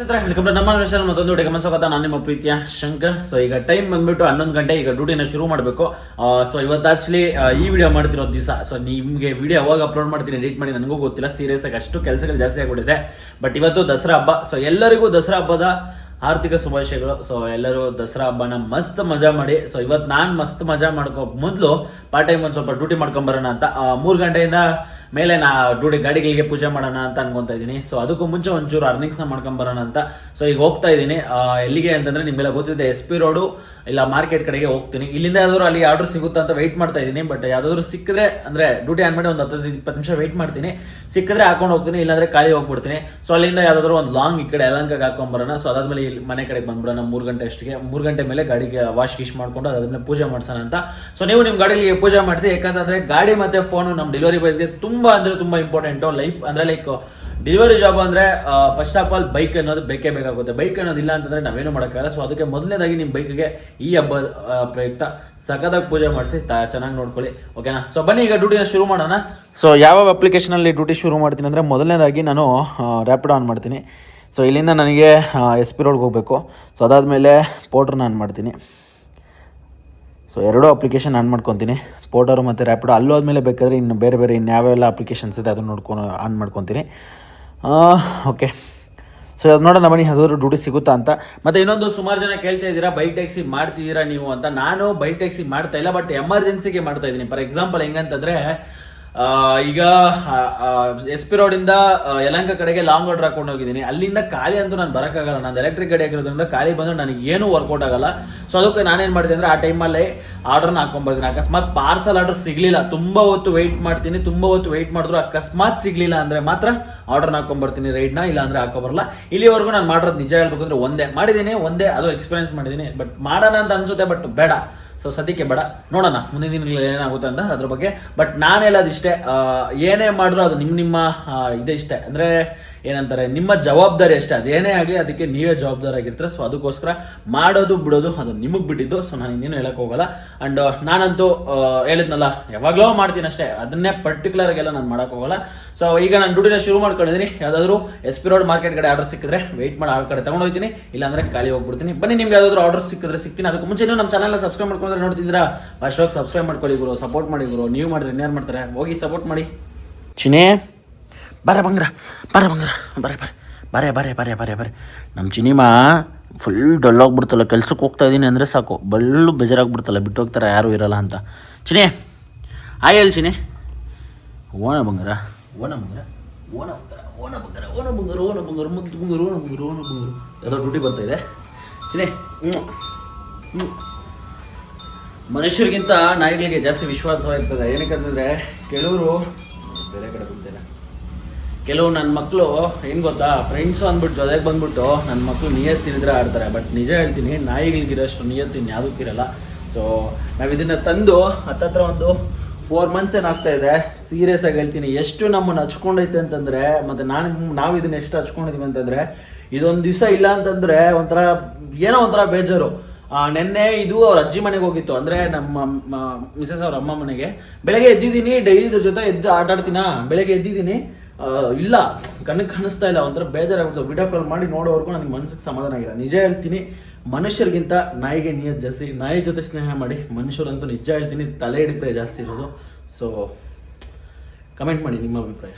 Welcome ನಮ್ಮ ವಿಷಯ ಮತ್ತೊಂದು ವಿಡಿಯೋ ಸ್ವಾಗತ. ನಾನು ನಿಮ್ಮ ಪ್ರೀತಿಯ ಶಂಕರ್. ಸೊ ಈಗ ಟೈಮ್ ಬಂದ್ಬಿಟ್ಟು ಹನ್ನೊಂದು ಗಂಟೆ, ಈಗ ಡ್ಯೂಟಿನ ಶುರು ಮಾಡಬೇಕು. ಸೊ ಇವತ್ತು ಆಕ್ಚುಲಿ ಈ ವಿಡಿಯೋ ಮಾಡ್ತಿರೋ ದಿವಸ. ಸೊ ನಿಮಗೆ ವಿಡಿಯೋ ಯಾವಾಗ ಅಪ್ಲೋಡ್ ಮಾಡ್ತೀನಿ ಎಡಿಟ್ ಮಾಡಿ, ನನಗೂ ಗೊತ್ತಿಲ್ಲ. ಸೀರಿಯಸ್ ಆಗಿ ಅಷ್ಟು ಕೆಲಸಗಳು ಜಾಸ್ತಿ ಆಗಿಬಿಟ್ಟಿದೆ. ಬಟ್ ಇವತ್ತು ದಸರಾ ಹಬ್ಬ. ಸೊ ಎಲ್ಲರಿಗೂ ದಸರಾ ಹಬ್ಬದ ಆರ್ಥಿಕ ಶುಭಾಶಯಗಳು. ಸೊ ಎಲ್ಲರೂ ದಸರಾ ಹಬ್ಬನ ಮಸ್ತ್ ಮಜಾ ಮಾಡಿ. ಸೊ ಇವತ್ತು ನಾನು ಮಸ್ತ್ ಮಜಾ ಮಾಡ್ಕೊ ಮೊದಲು ಪಾರ್ಟ್ ಟೈಮ್ ಒಂದು ಸ್ವಲ್ಪ ಡ್ಯೂಟಿ ಮಾಡ್ಕೊಂಬರೋಣ ಅಂತ. ಮೂರು ಗಂಟೆಯಿಂದ ಮೇಲೆ ನಾ ಡ್ಯೂಟಿ ಗಾಡಿಗಳಿಗೆ ಪೂಜೆ ಮಾಡೋಣ ಅಂತ ಅನ್ಕೊತಾ ಇದ್ದೀನಿ. ಸೊ ಅದಕ್ಕೂ ಮುಂಚೆ ಒಂಚೂರು ಅರ್ನಿಂಗ್ಸ್ನ ಮಾಡ್ಕೊಂಬರೋಣ ಅಂತ. ಸೊ ಈಗ ಹೋಗ್ತಾ ಇದ್ದೀನಿ. ಎಲ್ಲಿಗೆ ಅಂತಂದ್ರೆ ನಿಮ್ಗೆಲ್ಲ ಗೊತ್ತಿದೆ, ಎಸ್ ಪಿ ರೋಡು ಇಲ್ಲ ಮಾರ್ಕೆಟ್ ಕಡೆಗೆ ಹೋಗ್ತೀನಿ. ಇಲ್ಲಿಂದ ಯಾವ್ದಾದ್ರು ಅಲ್ಲಿ ಆರ್ಡರ್ ಸಿಗುತ್ತಾ ಅಂತ ವೆಯ್ಟ್ ಮಾಡ್ತಾ ಇದ್ದೀನಿ ಬಟ್ ಯಾವ್ದಾದ್ರು ಸಿಕ್ಕಿದ್ರೆ, ಅಂದ್ರೆ ಡ್ಯೂಟಿ ಆನ್ ಮಾಡಿ ಒಂದು ಹತ್ತು ಇಪ್ಪತ್ತು ನಿಮಿಷ ವೆಯ್ಟ್ ಮಾಡ್ತೀನಿ. ಸಿಕ್ಕಿದ್ರೆ ಹಾಕೊಂಡು ಹೋಗ್ತೀನಿ, ಇಲ್ಲಾಂದ್ರೆ ಖಾಲಿ ಹೋಗ್ಬಿಡ್ತೀನಿ. ಸೊ ಅಲ್ಲಿಂದ ಯಾವ್ದಾದ್ರು ಒಂದು ಲಾಂಗ್ ಈ ಕಡೆ ಯಲಹಂಕಗೆ ಹಾಕೊಂಡ್ಬರೋಣ ಸೊ ಅದಾದ್ಮೇಲೆ ಇಲ್ಲಿ ಮನೆ ಕಡೆಗೆ ಬಂದ್ಬಿಡೋಣ, ಮೂರು ಗಂಟೆ ಅಷ್ಟಿಗೆ. ಮೂರು ಗಂಟೆ ಮೇಲೆ ಗಾಡಿಗೆ ವಾಶ್ ಗೀಶ್ ಮಾಡ್ಕೊಂಡು ಅದಾದ್ಮೇಲೆ ಪೂಜೆ ಮಾಡ್ಸೋಣ ಅಂತ. ಸೊ ನೀವು ನಿಮ್ಮ ಗಾಡಿಗೆ ಪೂಜೆ ಮಾಡಿಸಿ, ಯಾಕಂತಂದ್ರೆ ಗಾಡಿ ಮತ್ತೆ ಫೋನು ನಮ್ಮ ಡೆಲಿವರಿ ಬಾಯ್ಸ್ಗೆ ತುಂಬಾ ಅಂದ್ರೆ ತುಂಬಾ ಇಂಪಾರ್ಟೆಂಟು ಲೈಫ್ ಅಂದ್ರೆ ಲೈಕ್ ಡೆಲಿವರಿ ಜಾಬ್ ಅಂದ್ರೆ ಫಸ್ಟ್ ಆಫ್ ಆಲ್ ಬೈಕ್ ಅನ್ನೋದು ಬೇಕೇ ಬೇಕಾಗುತ್ತೆ. ಬೈಕ್ ಅನ್ನೋದು ಇಲ್ಲ ಅಂತಂದ್ರೆ ನಾವೇನು ಮಾಡೋಕ್ಕಾಗಲ್ಲ. ಸೊ ಅದಕ್ಕೆ ಮೊದಲನೇದಾಗಿ ನಿಮ್ಮ ಬೈಕ್ಗೆ ಈ ಹಬ್ಬ ಪ್ರಯುಕ್ತ ಸಖತ್ತಾಗಿ ಪೂಜೆ ಮಾಡಿಸಿ ಚೆನ್ನಾಗಿ ನೋಡ್ಕೊಳ್ಳಿ. ಓಕೆನಾ ಸೊ ಬನ್ನಿ, ಈಗ ಡ್ಯೂಟಿನ ಶುರು ಮಾಡೋಣ. ಸೊ ಯಾವ ಅಪ್ಲಿಕೇಶನಲ್ಲಿ ಡ್ಯೂಟಿ ಶುರು ಮಾಡ್ತೀನಿ ಅಂದರೆ ಮೊದಲನೇದಾಗಿ ನಾನು ರ್ಯಾಪಿಡ್ ಆನ್ ಮಾಡ್ತೀನಿ. ಸೊ ಇಲ್ಲಿಂದ ನನಗೆ ಎಸ್ ಪಿ ರೋಡ್ಗೆ ಹೋಗಬೇಕು. ಸೊ ಅದಾದಮೇಲೆ ಪೋಟ್ರನ್ನ ಆನ್ ಮಾಡ್ತೀನಿ. ಸೊ ಎರಡೂ ಅಪ್ಲಿಕೇಶನ್ ಆನ್ ಮಾಡ್ಕೊತೀನಿ. ಪೋಟರು ಮತ್ತು ರ್ಯಾಪಿಡ್ ಅಲ್ಲೋದ್ಮೇಲೆ ಬೇಕಾದರೆ ಇನ್ನು ಬೇರೆ ಬೇರೆ ಇನ್ನು ಯಾವೆಲ್ಲ ಅಪ್ಲಿಕೇಶನ್ಸ್ ಇದೆ, ಅದನ್ನು ನೋಡ್ಕೊಂಡು ಆನ್ ಮಾಡ್ಕೊತೀನಿ. ಓಕೆ. ಸೊ ಅದು ನೋಡೋಣ ಬನ್ನಿ ಹಾಗಾದ್ರೂ ಡ್ಯೂಟಿ ಸಿಗುತ್ತಾ ಅಂತ. ಮತ್ತೆ ಇನ್ನೊಂದು ಸುಮಾರು ಜನ ಕೇಳ್ತಾ ಇದ್ದೀರಾ ಬೈಕ್ ಟ್ಯಾಕ್ಸಿ ಮಾಡ್ತಿದ್ದೀರಾ ನೀವು ಅಂತ. ನಾನು ಬೈಕ್ ಟ್ಯಾಕ್ಸಿ ಮಾಡ್ತಾ ಇಲ್ಲ ಬಟ್ ಎಮರ್ಜೆನ್ಸಿಗೆ ಮಾಡ್ತಾ ಇದ್ದೀನಿ. ಫಾರ್ ಎಕ್ಸಾಂಪಲ್ ಹೆಂಗಂತಂದರೆ ಈಗ ಎಸ್ ಪಿ ರೋಡಿಂದ ಆ, ಯಲಹಂಕ ಕಡೆಗೆ ಲಾಂಗ್ ಆರ್ಡರ್ ಹಾಕೊಂಡು ಹೋಗಿದ್ದೀನಿ. ಅಲ್ಲಿಂದ ಖಾಲಿ ಅಂತೂ ನಾನು ಬರೋಕ್ಕಾಗಲ್ಲ. ನಾನು ಎಲೆಕ್ಟ್ರಿಕ್ ಗಾಡಿ ಆಗಿರೋದ್ರಿಂದ ಖಾಲಿ ಬಂದ್ರೆ ನನಗೆ ಏನೂ ವರ್ಕೌಟ್ ಆಗಲ್ಲ. ಸೊ ಅದಕ್ಕೆ ನಾನೇನು ಮಾಡಿದೆ ಅಂದರೆ ಆ ಟೈಮಲ್ಲಿ ಆರ್ಡರ್ನ ಹಾಕೊಂಡ್ಬರ್ತೀನಿ ಅಕಸ್ಮಾತ್ ಪಾರ್ಸಲ್ ಆರ್ಡರ್ ಸಿಗಲಿಲ್ಲ. ತುಂಬ ಹೊತ್ತು ವೆಯ್ಟ್ ಮಾಡ್ತೀನಿ. ತುಂಬ ಹೊತ್ತು ವೆಯ್ಟ್ ಮಾಡಿದ್ರು ಅಕಸ್ಮಾತ್ ಸಿಗಲಿಲ್ಲ ಅಂದರೆ ಮಾತ್ರ ಆರ್ಡರ್ನ ಹಾಕೊಂಡ್ಬರ್ತೀನಿ ರೈಡ್ನ ಇಲ್ಲ ಅಂದರೆ ಹಾಕೊಂಬರಲ್ಲ ಇಲ್ಲಿವರೆಗೂ ನಾನು ಮಾಡಿರೋದು ನಿಜ ಹೇಳ್ಬೇಕು ಅಂದರೆ ಒಂದೇ. ಮಾಡಿದ್ದೀನಿ ಒಂದೇ. ಅದು ಎಕ್ಸ್ಪೀರಿಯನ್ಸ್ ಮಾಡಿದ್ದೀನಿ. ಬಟ್ ಮಾಡೋಣ ಅಂತ ಅನ್ಸುತ್ತೆ ಬಟ್ ಬೇಡ. ಸೊ ಸದ್ಯಕ್ಕೆ ಬೇಡ. ನೋಡೋಣ. ಮುಂದಿನ ದಿನಗಳಲ್ಲಿ ಏನಾಗುತ್ತೆ ಅಂತ ಅದ್ರ ಬಗ್ಗೆ. ಬಟ್ ನಾನು ಹೇಳೋದಿಷ್ಟೇ ಏನೇ ಮಾಡಿದ್ರು ಅದು ನಿಮ್ಮ ನಿಮ್ಮ ಇಷ್ಟೇ. ಅಂದರೆ ಏನಂತಾರೆ ನಿಮ್ಮ ಜವಾಬ್ದಾರಿ ಅಷ್ಟೇ ಅದೇನೇ ಆಗಲಿ ಅದಕ್ಕೆ ನೀವೇ ಜವಾಬ್ದಾರಿ ಆಗಿರ್ತೀರ. ಸೊ ಅದಕ್ಕೋಸ್ಕರ ಮಾಡೋದು ಬಿಡೋದು ಅದು ನಿಮಗೆ ಬಿಟ್ಟಿದ್ದು. ಸೊ ನಾನು ಇನ್ನೇನು ಹೇಳಕ್ ಹೋಗಲ್ಲ. ಅಂಡ್ ನಾನಂತೂ ಆ, ಹೇಳಿದ್ನಲ್ಲ ಯಾವಾಗಲೂ ಮಾಡ್ತೀನಿ ಅಷ್ಟೇ. ಅದನ್ನೇ ಪರ್ಟಿಕ್ಯುಲರ್ ಆಗೆಲ್ಲ ನಾನು ಮಾಡಕ್ ಹೋಗಲ್ಲ. ಸೊ ಈಗ ನಾನು ಡ್ಯೂಟಿನ ಶುರು ಮಾಡ್ಕೊಂಡಿದ್ದೀನಿ ಯಾವ್ದಾದ್ರು ಎಸ್ ಪಿ ರೋಡ್ ಮಾರ್ಕೆಟ್ ಕಡೆ ಆರ್ಡರ್ ಸಿಕ್ಕಿದ್ರೆ ವೆಯ್ಟ್ ಮಾಡಿ ಆ ಕಡೆ ತಗೊಂಡು ಹೋಗ್ತೀನಿ. ಇಲ್ಲಾಂದ್ರೆ ಖಾಲಿ ಹೋಗ್ಬಿಡ್ತೀನಿ. ಬನ್ನಿ ನಿಮ್ಗೆ ಯಾವ್ದಾದ್ರು ಆರ್ಡರ್ ಸಿಕ್ಕಿದ್ರೆ ಸಿಕ್ತೀನಿ. ಅದಕ್ಕೆ ಮುಂಚೆ ನೀವು ನಮ್ಮ ಚಾನಲ್ನ ಸಬ್ಸ್ಕ್ರೈಬ್ ಮಾಡ್ಕೊಂಡ್ರೆ ನೋಡ್ತಿದ್ದೀರಾ? ಹೋಗಿ ಸಬ್ಸ್ಕ್ರೈಬ್ ಮಾಡ್ಕೊಳ್ಳಿ ಗುರು ಸಪೋರ್ಟ್ ಮಾಡಿ ಗುರು. ನೀವು ಮಾಡಿದ್ರೆ ಇನ್ಯಾರು ಮಾಡ್ತಾರೆ? ಹೋಗಿ ಸಪೋರ್ಟ್ ಮಾಡಿ. ಚಿನೇ ಬರ ಬಂಗ್ರ ಬರ ಬಂಗ್ರ. ಬರೇ, ಬರೆ. ಬರೆ ಬರೆ ಬರೆ ಬರೆ ಬರೆ. ನಮ್ಮ ಸಿನಿಮಾ ಫುಲ್ ಡಲ್ ಆಗ್ಬಿಡ್ತಲ್ಲ ಕೆಲ್ಸಕ್ಕೆ ಹೋಗ್ತಾ ಇದ್ದೀನಿ ಅಂದರೆ ಸಾಕು. ಬಳ್ಳು ಬೇಜಾರಾಗ್ಬಿಡ್ತಲ್ಲ, ಬಿಟ್ಟು ಹೋಗ್ತಾರೆ ಯಾರೂ ಇರಲ್ಲ ಅಂತ. ಚಿನಿ ಆಯ್ ಹೇಳಿ ಚಿನಿ. ಓಣ ಬಂಗಾರ ಓಣ ಬಂಗಾರ ಓಣ ಬಂಗಾರ ಓಣ ಬಂಗಾರ ಓಣ ಬಂಗಾರ ಓಣ ಬಂಗಾರ, ಮುದ್ದು ಬಂಗಾರ, ಓಣ ಬಂಗಾರ ಓಣ ಬಂಗಾರ. ಎಲ್ಲ ಡ್ಯೂಟಿ ಬರ್ತಾ ಇದೆ. ಚಿನಿ ಹ್ಞೂ ಹ್ಞೂ ಮನುಷ್ಯರಿಗಿಂತ ನಾಯಿಗಳಿಗೆ ಜಾಸ್ತಿ ವಿಶ್ವಾಸ ಇರ್ತದೆ. ಏನಕ್ಕಂತಂದರೆ ಕೆಲವರು ಬೇರೆ ಕಡೆ ಬಂತೇನೆ ಕೆಲವು ನನ್ನ ಮಕ್ಕಳು ಏನು ಗೊತ್ತಾ ಫ್ರೆಂಡ್ಸು ಅಂದ್ಬಿಟ್ಟು ಜೊತೆಗೆ ಬಂದ್ಬಿಟ್ಟು ನನ್ನ ಮಕ್ಕಳು ನಿಯತ್ ತಿಂದ್ರೆ ಆಡ್ತಾರೆ. ಬಟ್ ನಿಜ ಹೇಳ್ತೀನಿ, ನಾಯಿಗಳಿಗಿರೋಷ್ಟು ನಿಯತ್ತಿನ ಯಾವುದಕ್ಕಿರಲ್ಲ ಸೊ ನಾವು ಇದನ್ನು ತಂದು, ಹತ್ತತ್ರ ಒಂದು ಫೋರ್ ಮಂತ್ಸ್ ಏನಾಗ್ತಾ ಇದೆ ಸೀರಿಯಸ್ ಆಗಿ ಹೇಳ್ತೀನಿ. ಎಷ್ಟು ನಮ್ಮನ್ನು ಹಚ್ಕೊಂಡೈತೆ ಅಂತಂದರೆ, ಮತ್ತು ನಾನು ನಾವು ಇದನ್ನ ಎಷ್ಟು ಹಚ್ಕೊಂಡಿದ್ದೀವಿ ಅಂತಂದರೆ, ಇದೊಂದು ದಿವಸ ಇಲ್ಲ ಅಂತಂದರೆ ಒಂಥರ ಏನೋ ಒಂಥರ ಬೇಜಾರು. ನೆನ್ನೆ ಇದು ಅವ್ರ ಅಜ್ಜಿ ಮನೆಗೆ ಹೋಗಿತ್ತು. ಅಂದರೆ ನಮ್ಮ ಮಿಸಸ್ ಅವ್ರ ಅಮ್ಮ ಮನೆಗೆ. ಬೆಳಗ್ಗೆ ಎದ್ದಿದ್ದೀನಿ, ಡೈಲಿ ಇದ್ರ ಜೊತೆ ಎದ್ದು ಆಟಾಡ್ತೀನಾ? ಬೆಳಗ್ಗೆ ಎದ್ದಿದ್ದೀನಿ. ಇಲ್ಲ. ಕಣ್ಣಿಗೆ ಕಾಣಿಸ್ತಾ ಇಲ್ಲ. ಒಂಥರ ಬೇಜಾರಾಗುತ್ತೆ ವಿಡಿಯೋ ಕಾಲ್ ಮಾಡಿ ನೋಡೋವರೆಗೂ ನನಗೆ ಮನಸ್ಸಿಗೆ ಸಮಾಧಾನ ಆಗಿಲ್ಲ. ನಿಜ ಹೇಳ್ತೀನಿ, ಮನುಷ್ಯರಿಗಿಂತ ನಾಯಿಗೆ ನಿಯತ್ ಜಾಸ್ತಿ, ನಾಯಿ ಜೊತೆ ಸ್ನೇಹ ಮಾಡಿ ಮನುಷ್ಯರಂತೂ ನಿಜ ಹೇಳ್ತೀನಿ, ತಲೆ ಹಿಡಿದ್ರೆ ಜಾಸ್ತಿ ಇರೋದು. ಸೊ ಕಮೆಂಟ್ ಮಾಡಿ ನಿಮ್ಮ ಅಭಿಪ್ರಾಯ.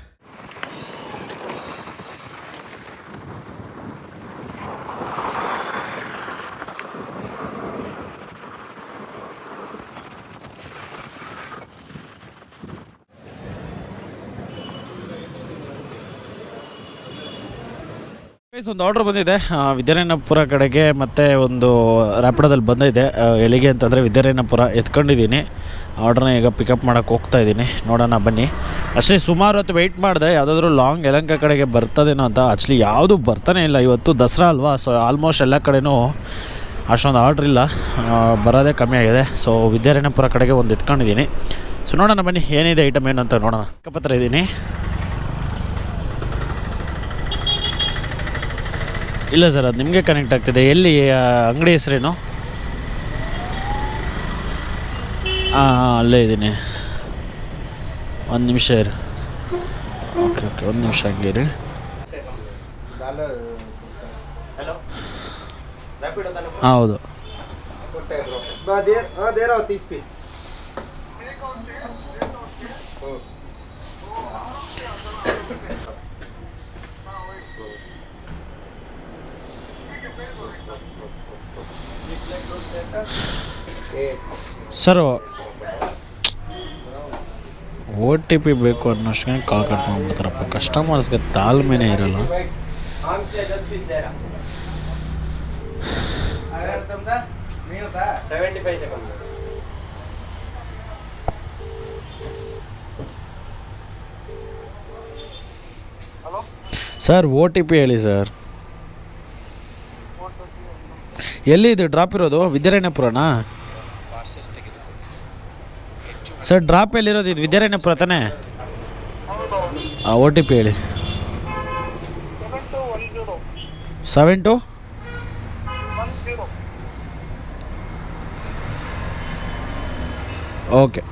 ಗೈಸ್ ಒಂದು ಆರ್ಡ್ರ್ ಬಂದಿದೆ. ವಿದ್ಯಾರಾಯಣಪುರ ಕಡೆಗೆ ಮತ್ತು ಒಂದು ರ್ಯಾಪಿಡೋದಲ್ಲಿ ಬಂದಿದೆ. ಎಲ್ಲಿಗೆ ಅಂತಂದರೆ ವಿದ್ಯಾರಾಯಣಪುರ ಎತ್ಕೊಂಡಿದ್ದೀನಿ. ಆರ್ಡ್ರನ್ನ ಈಗ ಪಿಕಪ್ ಮಾಡೋಕ್ಕೆ ಹೋಗ್ತಾ ಇದ್ದೀನಿ. ನೋಡೋಣ, ಬನ್ನಿ. ಅಷ್ಟೇ ಸುಮಾರು ಹೊತ್ತು ವೆಯ್ಟ್ ಮಾಡಿದೆ. ಯಾವುದಾದ್ರೂ ಲಾಂಗ್ ಎಲಂಕ ಕಡೆಗೆ ಬರ್ತದೇನೋ ಅಂತ. ಆ್ಯಕ್ಚುಲಿ ಯಾವುದು ಬರ್ತಾನೆ ಇಲ್ಲ. ಇವತ್ತು ದಸರಾ ಅಲ್ವಾ? ಸೊ ಆಲ್ಮೋಸ್ಟ್ ಎಲ್ಲ ಕಡೆನೂ ಅಷ್ಟೊಂದು ಆರ್ಡ್ರ್ ಇಲ್ಲ. ಬರೋದೇ ಕಮ್ಮಿ ಆಗಿದೆ. ಸೊ ವಿದ್ಯಾರಾಯಣಪುರ ಕಡೆಗೆ ಒಂದು ಎತ್ಕೊಂಡಿದ್ದೀನಿ. ಸೊ ನೋಡೋಣ, ಬನ್ನಿ. ಏನಿದೆ ಐಟಮ್ ಏನು ಅಂತ ನೋಡೋಣ. ಅಕ್ಕಪತ್ರ ಇದ್ದೀನಿ. ಇಲ್ಲ ಸರ್ ಅದು ನಿಮಗೆ ಕನೆಕ್ಟ್ ಆಗ್ತಿದೆ. ಎಲ್ಲಿ ಆ, ಅಂಗಡಿ ಹೆಸರೇನು? ಹಾಂ ಹಾಂ ಅಲ್ಲೇ ಇದ್ದೀನಿ. ಒಂದು ನಿಮಿಷ ಇರಿ. ಓಕೆ ಓಕೆ ಒಂದು ನಿಮಿಷ ಹಂಗೆ ಇರಿ. ಹಲೋ ರ್ಯಾಪಿಡ್ ಅಂತ ಹಾಂ ಹೌದು. ಹಾಂ ಸರ್ ಓ ಟಿ ಪಿ ಬೇಕು ಅನ್ನೋಷ್ಟು ಕಾಲ್ ಕಟ್ ಮಾಡ್ಬಿಡ್ತಾರಪ್ಪ ಕಸ್ಟಮರ್ಸ್ಗೆ ತಾಳ್ಮೆನೇ ಇರಲ್ಲ. ಸರ್ ಓ ಟಿ ಪಿ ಹೇಳಿ ಸರ್ ಎಲ್ಲಿ ಇದು ಡ್ರಾಪ್ ಇರೋದು? ವಿದ್ಯಾರಣ್ಯಪುರನಾ? ಸರ್ ಡ್ರಾಪ್ ಎಲ್ಲಿರೋದು? ಇದು ವಿದ್ಯಾರಣ್ಯಪುರ ತಾನೇ? ಓ ಟಿ ಪಿ ಹೇಳಿ. Seven two okay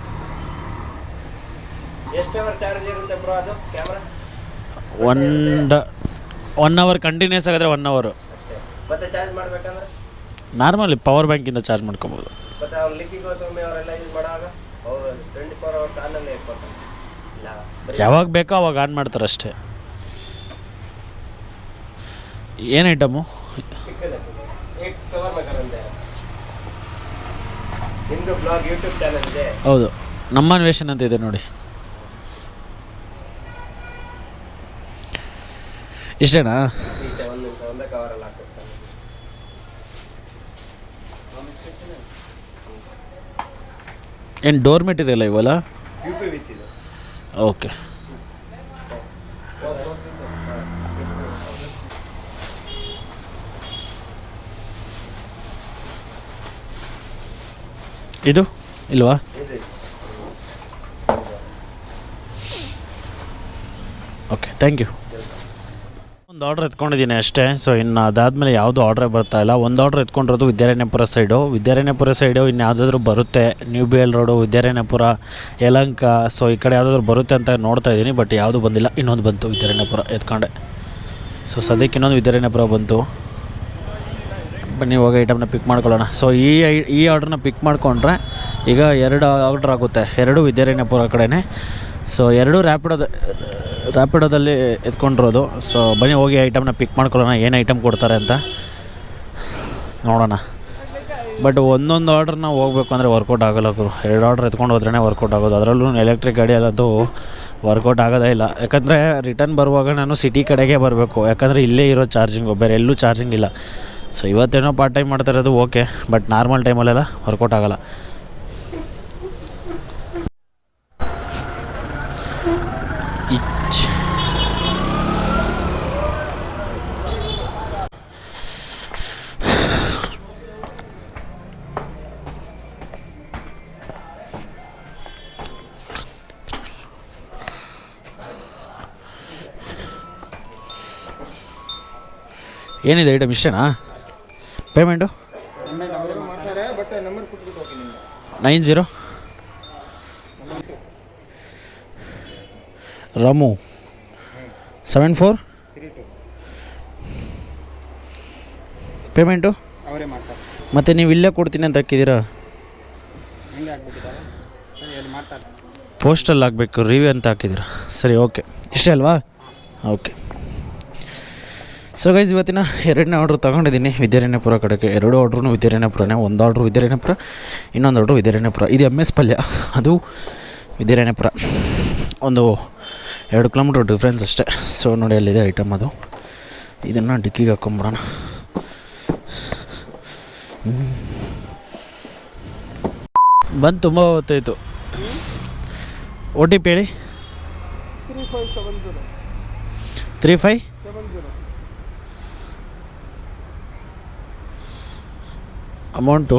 one one hour continues ಆಗಿದ್ರೆ ಒನ್ ಅವರು ಮತ್ತೆ ಚಾರ್ಜ್ ಮಾಡ್ಬೇಕಂದ್ರೆ? ನಾರ್ಮಲಿ ಪವರ್ ಬ್ಯಾಂಕಿಂದ ಚಾರ್ಜ್ ಮಾಡ್ಕೊಬೋದು. ಮತ್ತೆ ಅವ್ರು ಲಿಕ್ಕಿಗೋಸ್ವಾಮಿ ಅವರೆಲ್ಲ ಯೂಸ್ ಮಾಡುವಾಗ ಅವರು ಟ್ವೆಂಟಿ ಫೋರ್ ಅವರ್ಸ್ ಆನಲ್ಲೇ ಇಟ್ಕೊತಾರೆ ಇಲ್ಲ ಬರೀ ಯಾವಾಗ ಬೇಕೋ ಅವಾಗ ಆನ್ ಮಾಡ್ತಾರೆ ಅಷ್ಟೇ. ಏನು ಐಟಮು ಚಿಕ್ಕದೇ ಏಕ್ ಕವರ್ ಬೇಕಾದ್ರೆ ನಿಮ್ಮದು ಬ್ಲಾಗ್ ಯೂಟ್ಯೂಬ್ ಚಾನಲ್ ಇದೆ. ಹೌದು. ನಮ್ಮ ಅನ್ವೇಷಣೆ ಅಂತ ಇದೆ ನೋಡಿ. ಇಷ್ಟೇನಾ? ಒಂದು ಕವರಲ್ಲಿ ಏನು ಡೋರ್ ಮೆಟೀರಿಯಲ್ ಇವಲ್ಲ? ಯು ಪಿ ವಿ ಸಿದು ಓಕೆ ಇದು? ಇಲ್ವಾ? ಓಕೆ ಥ್ಯಾಂಕ್ ಯು ಒಂದು ಆರ್ಡ್ರ್ ಎತ್ಕೊಂಡಿದ್ದೀನಿ ಅಷ್ಟೇ. ಸೊ ಇನ್ನು ಅದಾದಮೇಲೆ ಯಾವುದು ಆರ್ಡ್ರೇ ಬರ್ತಾ ಇಲ್ಲ. ಒಂದು ಆರ್ಡ್ರ್ ಎತ್ಕೊಂಡಿರೋದು ವಿದ್ಯಾರಣ್ಯಪುರ ಸೈಡು ವಿದ್ಯಾರಣ್ಯಪುರ ಸೈಡು ಇನ್ನು ಯಾವುದಾದ್ರೂ ಬರುತ್ತೆ. New B L road Vidyaranyapura, Yelahanka. So ಈ ಕಡೆ ಯಾವುದಾದ್ರೂ ಬರುತ್ತೆ ಅಂತ ನೋಡ್ತಾ ಇದ್ದೀನಿ ಬಟ್ ಯಾವುದು ಬಂದಿಲ್ಲ. ಇನ್ನೊಂದು ಬಂತು ವಿದ್ಯಾರಣ್ಯಪುರ ಎತ್ಕೊಂಡೆ. ಸೊ ಸದ್ಯಕ್ಕೆ ಇನ್ನೊಂದು ವಿದ್ಯಾರಣ್ಯಪುರ ಬಂತು. ಬನ್ನಿ ಹೋಗಿ ಐಟಮ್ನ ಪಿಕ್ ಮಾಡ್ಕೊಳ್ಳೋಣ. ಸೊ ಈ ಈ ಆರ್ಡ್ರನ್ನ ಪಿಕ್ ಮಾಡಿಕೊಂಡ್ರೆ ಈಗ ಎರಡು ಆರ್ಡ್ರ್ ಆಗುತ್ತೆ. ಎರಡು ವಿದ್ಯಾರಣ್ಯಪುರ ಕಡೆನೇ. ಸೊ ಎರಡೂ ರ್ಯಾಪಿಡೋದ ರ್ಯಾಪಿಡೋದಲ್ಲಿ ಎತ್ಕೊಂಡಿರೋದು. ಸೊ ಬನ್ನಿ ಹೋಗಿ ಐಟಮ್ನ ಪಿಕ್ ಮಾಡ್ಕೊಳ್ಳೋಣ, ಏನು ಐಟಮ್ ಕೊಡ್ತಾರೆ ಅಂತ. ನೋಡೋಣ. ಬಟ್ ಒಂದೊಂದು ಆರ್ಡ್ರನ್ನ ಹೋಗ್ಬೇಕು ಅಂದರೆ ವರ್ಕೌಟ್ ಆಗೋಲ್ಲ ಎರಡು ಆರ್ಡ್ರ್ ಎತ್ಕೊಂಡು ಹೋದ್ರೇ ವರ್ಕೌಟ್ ಆಗೋದು. ಅದರಲ್ಲೂ ಎಲೆಕ್ಟ್ರಿಕ್ ಗಾಡಿಯಲ್ಲಂತೂ ವರ್ಕೌಟ್ ಆಗೋದೇ ಇಲ್ಲ. ಯಾಕಂದರೆ ರಿಟರ್ನ್ ಬರುವಾಗ ನಾನು ಸಿಟಿ ಕಡೆಗೆ ಬರಬೇಕು. ಯಾಕಂದರೆ ಇಲ್ಲೇ ಇರೋ ಚಾರ್ಜಿಂಗು ಬೇರೆ ಎಲ್ಲೂ ಚಾರ್ಜಿಂಗ್ ಇಲ್ಲ. ಸೊ ಇವತ್ತೇನೋ ಪಾರ್ಟ್ ಟೈಮ್ ಮಾಡ್ತಾ ಇರೋದು ಓಕೆ ಬಟ್ ನಾರ್ಮಲ್ ಟೈಮಲ್ಲೆಲ್ಲ ವರ್ಕೌಟ್ ಆಗೋಲ್ಲ. ಏನಿದೆ ಐಟಮ್ ಇಷ್ಟೇನಾ? ಪೇಮೆಂಟು ನೈನ್ ಜೀರೋ ರಮು ಸೆವೆನ್ ಫೋರ್ ಪೇಮೆಂಟು ಮತ್ತು ನೀವು ಇಲ್ಲೇ ಕೊಡ್ತೀನಿ ಅಂತ ಹಾಕಿದ್ದೀರಾ? ಪೋಸ್ಟಲ್ಲಿ ಹಾಕಬೇಕು ರಿವ್ಯೂ ಅಂತ ಹಾಕಿದ್ದೀರಾ? ಸರಿ ಓಕೆ ಇಷ್ಟೇ ಅಲ್ವಾ? ಓಕೆ ಸೊ ಗೈಸ್ ಇವತ್ತಿನ ಎರಡನೇ ಆರ್ಡ್ರ್ ತೊಗೊಂಡಿದ್ದೀನಿ. ವಿದ್ಯಾರಣ್ಯಪುರ ಕಡೆಗೆ. ಎರಡು ಆರ್ಡ್ರೂ ವಿದ್ಯಾರಣ್ಯಪುರನೇ ಒಂದು ಆರ್ಡ್ರು ವಿದ್ಯಾರಣ್ಯಪುರ ಇನ್ನೊಂದು ಆರ್ಡ್ರು ವಿದ್ಯಾರಣ್ಯಪುರ. ಇದು ಎಂ ಎಸ್ ಪಲ್ಯ. ಅದು ವಿದ್ಯಾರಣ್ಯಪುರ. ಒಂದು ಎರಡು ಕಿಲೋಮೀಟ್ರ್ ಡಿಫ್ರೆನ್ಸ್ ಅಷ್ಟೇ. ಸೊ ನೋಡಿ ಅಲ್ಲಿದೆ ಐಟಮ್ ಅದು. ಇದನ್ನು ಡಿಕ್ಕಿಗೆ ಹಾಕೊಂಬಿಡೋಣ. ಬಂದು ತುಂಬ ಹೊತ್ತಾಯಿತು. ಓ ಟಿ ಪಿ ಹೇಳಿ? Three five seven zero three five seven zero amount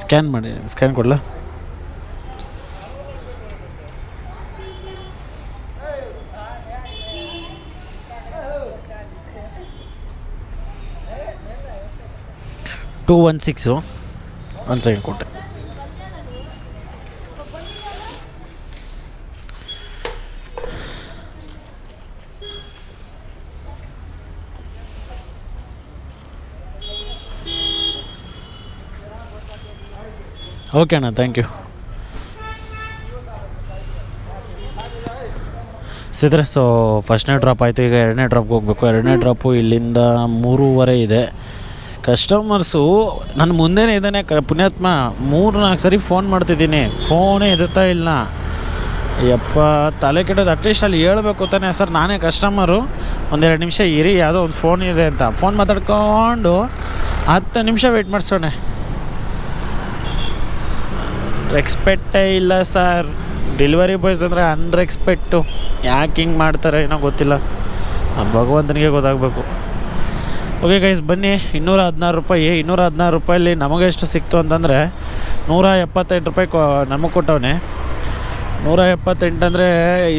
scan ಮಾಡಿ scan ಕೊಡಲ? Two one six one second ಕೊಟ್ಟೆ. ಓಕೆ ಅಣ್ಣ ಥ್ಯಾಂಕ್ ಯು ಸಿದ್ರೆ ಸೊ ಫಸ್ಟ್ನೇ ಡ್ರಾಪ್ ಆಯಿತು, ಈಗ ಎರಡನೇ ಡ್ರಾಪ್ಗೆ ಹೋಗಬೇಕು. ಎರಡನೇ ಡ್ರಾಪು ಇಲ್ಲಿಂದ ಮೂರುವರೆ ಇದೆ. ಕಸ್ಟಮರ್ಸು ನನ್ನ ಮುಂದೆನೇ ಇದ್ದಾನೆ. ಕ, ಪುಣ್ಯಾತ್ಮ ಮೂರು ನಾಲ್ಕು ಸರಿ ಫೋನ್ ಮಾಡ್ತಿದ್ದೀನಿ. ಫೋನೇ ಎದುತ್ತಾ ಇಲ್ಲ. ಯಪ್ಪ, ತಲೆ ಕೆಟ್ಟೋದು ಅಟ್ಲೀಸ್ಟ್ ಅಲ್ಲಿ ಹೇಳ್ಬೇಕು ತಾನೆ. ಸರ್, ನಾನೇ ಕಸ್ಟಮರು ಒಂದೆರಡು ನಿಮಿಷ ಇರಿ, ಯಾವುದೋ ಒಂದು ಫೋನ್ ಇದೆ ಅಂತ. ಫೋನ್ ಮಾತಾಡ್ಕೊಂಡು ಹತ್ತು ನಿಮಿಷ ವೆಯ್ಟ್ ಮಾಡಿಸೋಣ. ರೆಕ್ಸ್ಪೆಕ್ಟೇ ಇಲ್ಲ ಸರ್ ಡೆಲಿವರಿ ಬಾಯ್ಸ್ ಅಂದರೆ ಅನ್ರೆಕ್ಸ್ಪೆಕ್ಟು ಯಾಕೆ ಹಿಂಗೆ ಮಾಡ್ತಾರೆ ಏನೋ ಗೊತ್ತಿಲ್ಲ. ಭಗವಂತನಿಗೆ ಗೊತ್ತಾಗಬೇಕು. ಓಕೆ ಗೈಸ್ ಬನ್ನಿ. ಇನ್ನೂರ ಹದಿನಾರು ರೂಪಾಯಿ ಇನ್ನೂರ ಹದಿನಾರು ರೂಪಾಯಲ್ಲಿ ನಮಗೆ ಎಷ್ಟು ಸಿಕ್ತು ಅಂತಂದರೆ ನೂರ ಎಪ್ಪತ್ತೆಂಟು ರೂಪಾಯಿ ಕೊ, ನಮಗೆ ಕೊಟ್ಟವನೆ. ನೂರ ಎಪ್ಪತ್ತೆಂಟು ಅಂದರೆ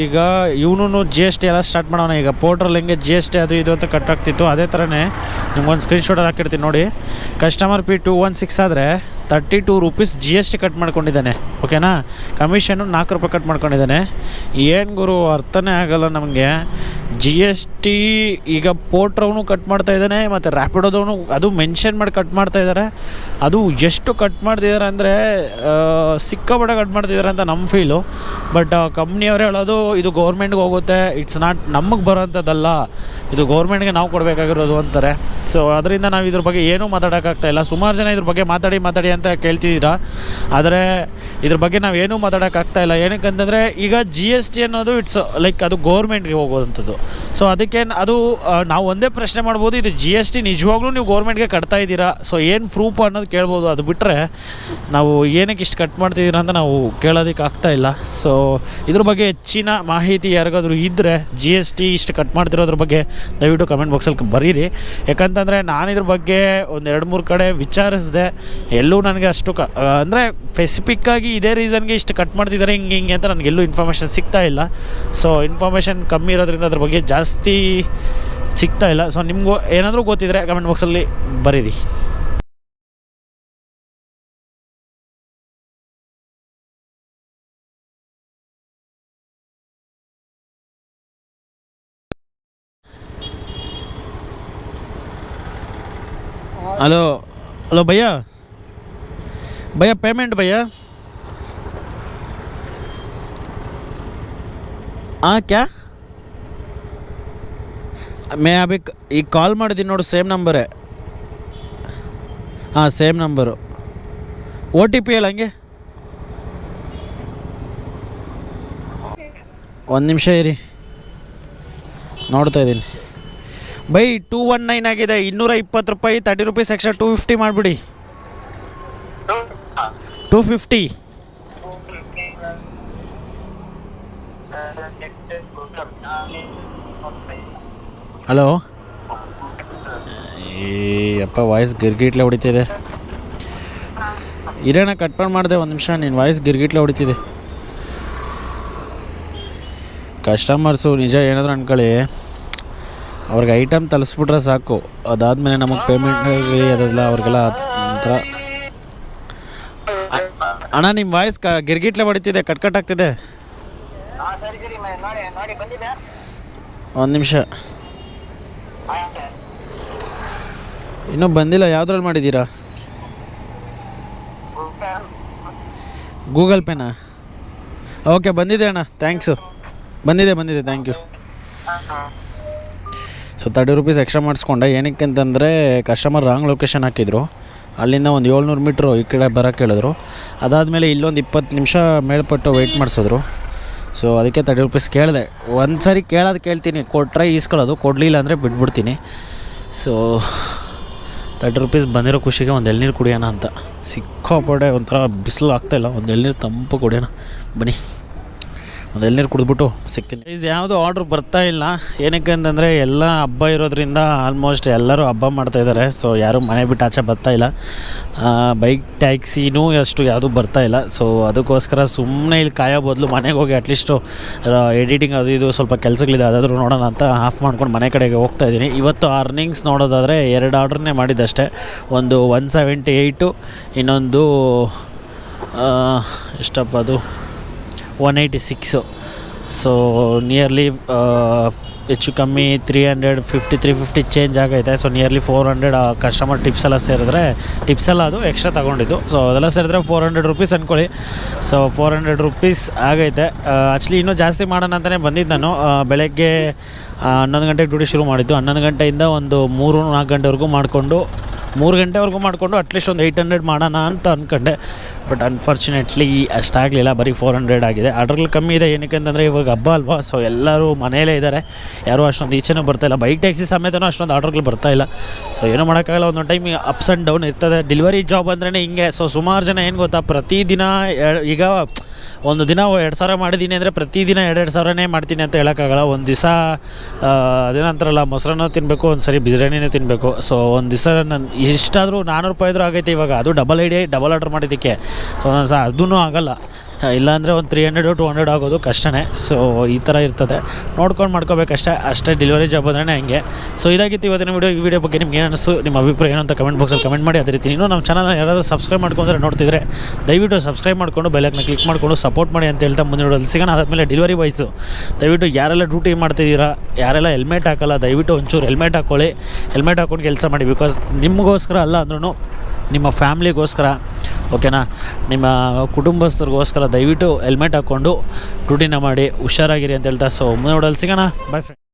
ಈಗ ಇವನು ಜಿ ಎಸ್ ಟಿ ಎಲ್ಲ ಸ್ಟಾರ್ಟ್ ಮಾಡೋಣ. ಈಗ ಪೋರ್ಟ್ರಲ್ಲಿ ಹೆಂಗೆ ಜಿ ಎಸ್ ಟಿ ಅದು ಇದು ಅಂತ ಕಟ್ಟಾಗ್ತಿತ್ತು ಅದೇ ಥರನೇ ನಿಮ್ಗೊಂದು ಸ್ಕ್ರೀನ್ಶಾಟಲ್ಲಿ ಹಾಕಿರ್ತೀನಿ ನೋಡಿ. Customer P two one six ಆದರೆ thirty two rupees G S T cut ಮಾಡ್ಕೊಂಡಿದ್ದಾನೆ, ಓಕೆನಾ? ಕಮಿಷನು ನಾಲ್ಕು ರೂಪಾಯಿ ಕಟ್ ಮಾಡ್ಕೊಂಡಿದ್ದಾನೆ. ಏನು ಗುರು, ಅರ್ಥನೇ ಆಗಲ್ಲ ನಮಗೆ. ಜಿ ಎಸ್ ಟಿ ಈಗ ಪೋಟ್ರವನು ಕಟ್ ಮಾಡ್ತಾ ಇದ್ದಾನೆ, ಮತ್ತು ರ್ಯಾಪಿಡೋದವನು ಅದು ಮೆನ್ಷನ್ ಮಾಡಿ ಕಟ್ ಮಾಡ್ತಾ ಇದ್ದಾರೆ. ಅದು ಎಷ್ಟು ಕಟ್ ಮಾಡ್ತಿದ್ದಾರೆ ಅಂದರೆ ಸಿಕ್ಕಾಪಟ್ಟೆ ಕಟ್ ಮಾಡ್ತಿದ್ದಾರೆ ಅಂತ ನಮ್ಮ ಫೀಲು ಬಟ್ ಕಂಪ್ನಿಯವ್ರು ಹೇಳೋದು, ಇದು ಗೌರ್ಮೆಂಟ್ಗೆ ಹೋಗುತ್ತೆ ಇಟ್ಸ್ ನಾಟ್ ನಮಗೆ ಬರೋಂಥದ್ದಲ್ಲ. ಇದು ಗೌರ್ಮೆಂಟ್ಗೆ ನಾವು ಕೊಡಬೇಕಾಗಿರೋದು ಅಂತಾರೆ. ಸೊ ಅದರಿಂದ ನಾವು ಇದ್ರ ಬಗ್ಗೆ ಏನೂ ಮಾತಾಡೋಕ್ಕಾಗ್ತಾ ಇಲ್ಲ. ಸುಮಾರು ಜನ ಇದ್ರ ಬಗ್ಗೆ ಮಾತಾಡಿ ಮಾತಾಡಿ ಅಂತ ಕೇಳ್ತಿದ್ದೀರಾ? ಆದರೆ ಇದ್ರ ಬಗ್ಗೆ ನಾವು ಏನೂ ಮಾತಾಡೋಕ್ಕಾಗ್ತಾ ಇಲ್ಲ. ಏನಕ್ಕಂತಂದರೆ ಈಗ ಜಿ ಎಸ್ ಟಿ ಅನ್ನೋದು ಇಟ್ಸ್ ಲೈಕ್ ಅದು ಗೌರ್ಮೆಂಟ್ಗೆ ಹೋಗೋದಂಥದ್ದು ಸೊ ಅದಕ್ಕೆ ಅದು ನಾವು ಒಂದೇ ಪ್ರಶ್ನೆ ಮಾಡ್ಬೋದು, ಇದು ಜಿ ಎಸ್ ಟಿ ನಿಜವಾಗ್ಲೂ ನೀವು ಗೌರ್ಮೆಂಟ್ಗೆ ಕಟ್ತಾ ಇದ್ದೀರಾ? ಸೊ ಏನು ಪ್ರೂಫ್ ಅನ್ನೋದು ಕೇಳ್ಬೋದು. ಅದು ಬಿಟ್ಟರೆ ನಾವು ಏನಕ್ಕೆ ಇಷ್ಟು ಕಟ್ ಮಾಡ್ತಿದ್ದೀರಾ ಅಂತ ನಾವು ಕೇಳೋದಕ್ಕೆ ಆಗ್ತಾ ಇಲ್ಲ. ಸೊ ಇದ್ರ ಬಗ್ಗೆ ಹೆಚ್ಚಿನ ಮಾಹಿತಿ ಯಾರಿಗಾದರೂ ಇದ್ದರೆ ಜಿ ಎಸ್ ಟಿ ಇಷ್ಟು ಕಟ್ ಮಾಡ್ತಿರೋದ್ರ ಬಗ್ಗೆ ದಯವಿಟ್ಟು ಕಮೆಂಟ್ ಬಾಕ್ಸಲ್ಲಿ ಬರೀರಿ. ಯಾಕಂತಂದರೆ ನಾನು ಇದ್ರ ಬಗ್ಗೆ ಒಂದು ಎರಡು ಮೂರು ಕಡೆ ವಿಚಾರಿಸಿದೆ. ಎಲ್ಲೂ ನನಗೆ ಅಷ್ಟು ಕ ಅಂದರೆ ಸ್ಪೆಸಿಫಿಕ್ಕಾಗಿ ಇದೇ ರೀಸನ್ಗೆ ಇಷ್ಟು ಕಟ್ ಮಾಡ್ತಿದ್ದಾರೆ ಹಿಂಗೆ ಹಿಂಗೆ ಅಂತ ನನಗೆಲ್ಲೂ ಇನ್ಫಾರ್ಮೇಷನ್ ಸಿಗ್ತಾ ಇಲ್ಲ. ಸೊ ಇನ್ಫಾರ್ಮೇಷನ್ ಕಮ್ಮಿ ಇರೋದ್ರಿಂದ ಅದ್ರ ಬಗ್ಗೆ ಜಾಸ್ತಿ ಸಿಗ್ತಾ ಇಲ್ಲ. ಸೊ ನಿಮಗೂ ಏನಾದರೂ ಗೊತ್ತಿದ್ರೆ ಕಮೆಂಟ್ ಬಾಕ್ಸಲ್ಲಿ ಬರೀರಿ. ಹಲೋ ಹಲೋ ಭಯ್ಯಾ. भैया पेमेंट भैया हाँ क्या मैं अभी ಈಗ ಕಾಲ್ ಮಾಡಿದ್ದೀನಿ ನೋಡು ಸೇಮ್ ನಂಬರೇ ಹಾಂ same number O T P ಹೇಳ ಹಂಗೆ ಒಂದು ನಿಮಿಷ ಇರಿ ನೋಡ್ತಾ ಇದ್ದೀನಿ ಬೈ ಟೂ ಒನ್ ನೈನ್ ಆಗಿದೆ ಇನ್ನೂರ ಇಪ್ಪತ್ತು ರೂಪಾಯಿ thirty rupees extra two fifty ಮಾಡಿಬಿಡಿ Two fifty. ಹಲೋ? ಅಪ್ಪ ವಾಯ್ಸ್ ಗಿರ್ಗಿಟ್ಲೆ ಹೊಡಿತಿದೆ. ಇರೋಣ ಕಟ್ ಮಾಡಿ ಮಾಡಿದೆ ಒಂದು ನಿಮಿಷ ನಿನ್ನ ವಾಯ್ಸ್ ಗಿರ್ಗಿಟ್ಲೆ ಹೊಡಿತಿದೆ. ಕಸ್ಟಮರ್ಸು ನಿಜ ಏನಾದರೂ ಅನ್ಕೊಳ್ಳಿ. ಅವ್ರಿಗೆ ಐಟಮ್ ತಲುಪಿಸ್ಬಿಟ್ರೆ ಸಾಕು. ಅದಾದಮೇಲೆ ನಮಗೆ ಪೇಮೆಂಟ್ ಅದೆಲ್ಲ ಅವ್ರಿಗೆಲ್ಲ ಒಂಥರ ಅಣ್ಣ ನಿಮ್ಮ ವಾಯ್ಸ್ ಕ ಗಿರ್ಗಿಟ್ಲೆ ಹೊಡಿತಿದೆ ಕಟ್ ಕಟ್ ಆಗ್ತಿದೆ. ಒಂದು ನಿಮಿಷ. ಇನ್ನೂ ಬಂದಿಲ್ಲ ಯಾವ್ದ್ರಲ್ಲಿ ಮಾಡಿದ್ದೀರಾ? ಗೂಗಲ್ ಪೇನಾ ಓಕೆ ಬಂದಿದೆ ಅಣ್ಣ ಥ್ಯಾಂಕ್ಸು ಬಂದಿದೆ ಬಂದಿದೆ thank you so thirty rupees extra ಮಾಡಿಸ್ಕೊಂಡೆ. ಏನಕ್ಕೆ ಅಂತಂದರೆ ಕಸ್ಟಮರ್ ರಾಂಗ್ ಲೊಕೇಶನ್ ಹಾಕಿದ್ರು. ಅಲ್ಲಿಂದ ಒಂದು ಏಳ್ನೂರು ಮೀಟ್ರು ಈ ಕಡೆ ಬರೋಕ್ಕೆ ಹೇಳಿದ್ರು. ಅದಾದಮೇಲೆ ಇಲ್ಲೊಂದು ಇಪ್ಪತ್ತು ನಿಮಿಷ ಮೇಲ್ಪಟ್ಟು ವೆಯ್ಟ್ ಮಾಡಿಸಿದ್ರು. ಸೊ ಅದಕ್ಕೆ ತರ್ಟಿ ರುಪೀಸ್ ಕೇಳಿದೆ. ಒಂದು ಸರಿ ಕೇಳೋದು ಕೇಳ್ತೀನಿ. ಕೊಟ್ಟರೆ ಈಸ್ಕೊಳ್ಳೋದು. ಕೊಡಲಿಲ್ಲ ಅಂದರೆ ಬಿಟ್ಬಿಡ್ತೀನಿ. ಸೊ ತರ್ಟಿ ರುಪೀಸ್ ಬಂದಿರೋ ಖುಷಿಗೆ ಒಂದು ಎಳ್ನೀರು ಕುಡಿಯೋಣ ಅಂತ. ಸಿಕ್ಕಾಪಡೆ ಒಂಥರ ಬಿಸಿಲು ಆಗ್ತಾಯಿಲ್ಲ ಒಂದು ಎಳ್ನೀರು ತಂಪು ಕುಡಿಯೋಣ. ಬನ್ನಿ. ಒಂದು ಎಳ್ನೀರು ಕುಡಿದ್ಬಿಟ್ಟು ಸಿಗ್ತೀನಿ. ಇದು ಯಾವುದು ಆರ್ಡ್ರ್ ಬರ್ತಾ ಇಲ್ಲ. ಏನಕ್ಕೆ ಅಂತಂದರೆ ಎಲ್ಲ ಹಬ್ಬ ಇರೋದ್ರಿಂದ ಆಲ್ಮೋಸ್ಟ್ ಎಲ್ಲರೂ ಹಬ್ಬ ಮಾಡ್ತಾ ಇದ್ದಾರೆ ಸೊ ಯಾರೂ ಮನೆ ಬಿಟ್ಟು ಆಚೆ ಬರ್ತಾ ಇಲ್ಲ. ಬೈಕ್ ಟ್ಯಾಕ್ಸಿನೂ ಅಷ್ಟು ಯಾವುದೂ ಬರ್ತಾ ಇಲ್ಲ. ಸೊ ಅದಕ್ಕೋಸ್ಕರ ಸುಮ್ಮನೆ ಇಲ್ಲಿ ಕಾಯೋ ಬದಲು ಮನೆಗೆ ಹೋಗಿ ಅಟ್ಲೀಸ್ಟು ಎಡಿಟಿಂಗ್ ಅದು ಇದು ಸ್ವಲ್ಪ ಕೆಲಸಗಳಿದೆ. ಅದಾದರೂ ನೋಡೋಣ ಅಂತ ಆಫ್ ಮಾಡ್ಕೊಂಡು ಮನೆ ಕಡೆಗೆ ಹೋಗ್ತಾ ಇದ್ದೀನಿ. ಇವತ್ತು ಅರ್ನಿಂಗ್ಸ್ ನೋಡೋದಾದರೆ ಎರಡು ಆರ್ಡ್ರನ್ನೇ ಮಾಡಿದ್ದಷ್ಟೇ ಒಂದು ಒನ್ ಸೆವೆಂಟಿ ಏಯ್ಟು ಇನ್ನೊಂದು ಎಷ್ಟಪ್ಪ ಅದು? One eighty six so nearly ಹೆಚ್ಚು ಕಮ್ಮಿ three hundred fifty three fifty change ಆಗೈತೆ. So nearly four hundred customer tips ಎಲ್ಲ ಸೇರಿದ್ರೆ ಟಿಪ್ಸ್ ಎಲ್ಲ ಅದು ಎಕ್ಸ್ಟ್ರಾ ತೊಗೊಂಡಿದ್ದು. ಸೊ ಅದೆಲ್ಲ ಸೇರಿದ್ರೆ ಫೋರ್ ಹಂಡ್ರೆಡ್ ರುಪೀಸ್ ಅಂದ್ಕೊಳ್ಳಿ ಸೊ ಫೋರ್ ಹಂಡ್ರೆಡ್ ರುಪೀಸ್ ಆಗೈತೆ. ಆ್ಯಕ್ಚುಲಿ ಇನ್ನೂ ಜಾಸ್ತಿ ಮಾಡೋಣ ಅಂತಲೇ ಬಂದಿದ್ದು ನಾನು. ಬೆಳಗ್ಗೆ ಆ, ಹನ್ನೊಂದು ಗಂಟೆಗೆ ಡ್ಯೂಟಿ ಶುರು ಮಾಡಿದ್ದು. ಹನ್ನೊಂದು ಗಂಟೆಯಿಂದ ಒಂದು ಮೂರು ನಾಲ್ಕು ಗಂಟೆವರೆಗೂ ಮಾಡಿಕೊಂಡು ಮೂರು ಗಂಟೆವರೆಗೂ ಮಾಡಿಕೊಂಡು ಅಟ್ಲೀಸ್ಟ್ ಒಂದು ಏಯ್ಟ್ ಹಂಡ್ರೆಡ್ ಮಾಡೋಣ ಅಂತ ಅಂದ್ಕೊಂಡೆ ಬಟ್ ಅನ್ಫಾರ್ಚುನೇಟ್ಲಿ ಅಷ್ಟಾಗಲಿಲ್ಲ ಬರೀ ಫೋರ್ ಹಂಡ್ರೆಡ್ ಆಗಿದೆ. ಆರ್ಡ್ರ್ಗಳು ಕಮ್ಮಿ ಇದೆ ಏನಕ್ಕೆ ಅಂತಂದರೆ ಇವಾಗ ಹಬ್ಬ ಅಲ್ವಾ? ಸೊ ಎಲ್ಲರೂ ಮನೆಯಲ್ಲೇ ಇದ್ದಾರೆ ಯಾರೂ ಅಷ್ಟೊಂದು ಈಚೆನೂ ಬರ್ತಾಯಿಲ್ಲ ಬೈಕ್ ಟ್ಯಾಕ್ಸಿ ಸಮೇತನೂ ಅಷ್ಟೊಂದು ಆರ್ಡ್ರ್ಗಳು ಬರ್ತಾಯಿಲ್ಲ ಸೊ ಏನೂ ಮಾಡೋಕ್ಕಾಗಲ್ಲ. ಒಂದೊಂದು ಟೈಮ್ ಅಪ್ಸ್ ಆ್ಯಂಡ್ ಡೌನ್ ಇರ್ತದೆ. ಡೆಲಿವರಿ ಜಾಬ್ ಅಂದ್ರೆ ಹಿಂಗೆ. ಸೊ ಸುಮಾರು ಜನ ಏನು ಗೊತ್ತಾ? ಪ್ರತಿದಿನ ಈಗ ಒಂದು ದಿನ ಎರಡು ಸಾವಿರ ಮಾಡಿದ್ದೀನಿ ಅಂದರೆ ಪ್ರತಿದಿನ ಎರಡೆರಡು ಸಾವಿರನೇ ಮಾಡ್ತೀನಿ ಅಂತ ಹೇಳೋಕ್ಕಾಗಲ್ಲ. ಒಂದು ದಿವಸ ಅದೇನಂತಾರಲ್ಲ, ಮೊಸರನ್ನ ತಿನ್ನಬೇಕು ಒಂದು ಸರಿ ಬಿರಿಯಾನಿನೇ ತಿನ್ನಬೇಕು ಸೊ ಒಂದು ದಿವಸ ನಾನು ಇಷ್ಟಾದರೂ ನಾನ್ನೂರು ಆದರೂ ಆಗೈತೆ ಇವಾಗ. ಅದು ಡಬಲ್ ಐಡಿ ಡಬಲ್ ಆರ್ಡ್ರ್ ಮಾಡಿದ್ದಕ್ಕೆ. ಸೊ ಒಂದೊಂದು ಸಹ ಅದೂ ಆಗಲ್ಲ. ಇಲ್ಲಾಂದರೆ ಒಂದು ತ್ರೀ ಹಂಡ್ರೆಡು ಟು ಹಂಡ್ರೆಡ್ ಆಗೋದು ಕಷ್ಟನೇ. ಸೊ ಈ ಥರ ಇರ್ತದೆ. ನೋಡ್ಕೊಂಡು ಮಾಡ್ಕೋಬೇಕಷ್ಟೇ. ಅಷ್ಟೇ ಡೆಲಿವರಿ ಜಾಬ್ ಅಂದ್ರೆ ಹಂಗೆ. ಸೊ ಇದಾಗಿತ್ತು ಇವತ್ತಿನ ವಿಡಿಯೋ ಈ ವಿಡಿಯೋ ಬಗ್ಗೆ ನಿಮ್ಗೆ ಏನು ನಿಮ್ಮ ಅಭಿಪ್ರಾಯ ಏನು ಅಂತ ಕಮೆಂಟ್ ಬಾಕ್ಸಲ್ಲಿ ಕಮೆಂಟ್ ಮಾಡಿ. ಅದೇ ರೀತಿ ಇನ್ನೂ ನಮ್ಮ ಚಾನಲ್ನ ಯಾರಾದರೂ ಸಬ್ಸ್ಕ್ರೈಬ್ ಮಾಡ್ಕೊಂಡ್ರೆ ನೋಡ್ತಿದ್ರೆ, ದಯವಿಟ್ಟು ಸಬ್ಸ್ಕ್ರೈಬ್ ಮಾಡಿಕೊಂಡು ಬೆಲಕ್ನ ಕ್ಲಿಕ್ ಮಾಡಿಕೊಂಡು ಸಪೋರ್ಟ್ ಮಾಡಿ ಅಂತ ಹೇಳ್ತಾ ಮುಂದಿನ ವಿಡಿಯೋದಲ್ಲಿ ಸಿಗೋಣ. ಅದಾದಮೇಲೆ ಡೆಲಿವರಿ ಬಾಯ್ಸು ದಯವಿಟ್ಟು ಯಾರೆಲ್ಲ ಡ್ಯೂಟಿ ಮಾಡ್ತಿದ್ದೀರಾ, ಯಾರೆಲ್ಲ ಹೆಲ್ಮೆಟ್ ಹಾಕಲ್ಲ, ದಯವಿಟ್ಟು ಒಂಚೂರು ಹೆಲ್ಮೆಟ್ ಹಾಕ್ಕೊಳ್ಳಿ ಹೆಲ್ಮೆಟ್ ಹಾಕ್ಕೊಂಡು ಕೆಲಸ ಮಾಡಿ ಬಿಕಾಸ್ ನಿಮಗೋಸ್ಕರ ಅಲ್ಲ ಅಂದ್ರೂ ನಿಮ್ಮ ಫ್ಯಾಮ್ಲಿಗೋಸ್ಕರ, ಓಕೆನಾ? ನಿಮ್ಮ ಕುಟುಂಬಸ್ಥರಿಗೋಸ್ಕರ ದಯವಿಟ್ಟು ಹೆಲ್ಮೆಟ್ ಹಾಕ್ಕೊಂಡು ಡ್ಯೂಟಿನ ಮಾಡಿ ಹುಷಾರಾಗಿರಿ ಅಂತ ಹೇಳ್ತಾ ಸೊ ಮುಂದೆ ನೋಡಲು ಸಿಗೋಣ. Boy friend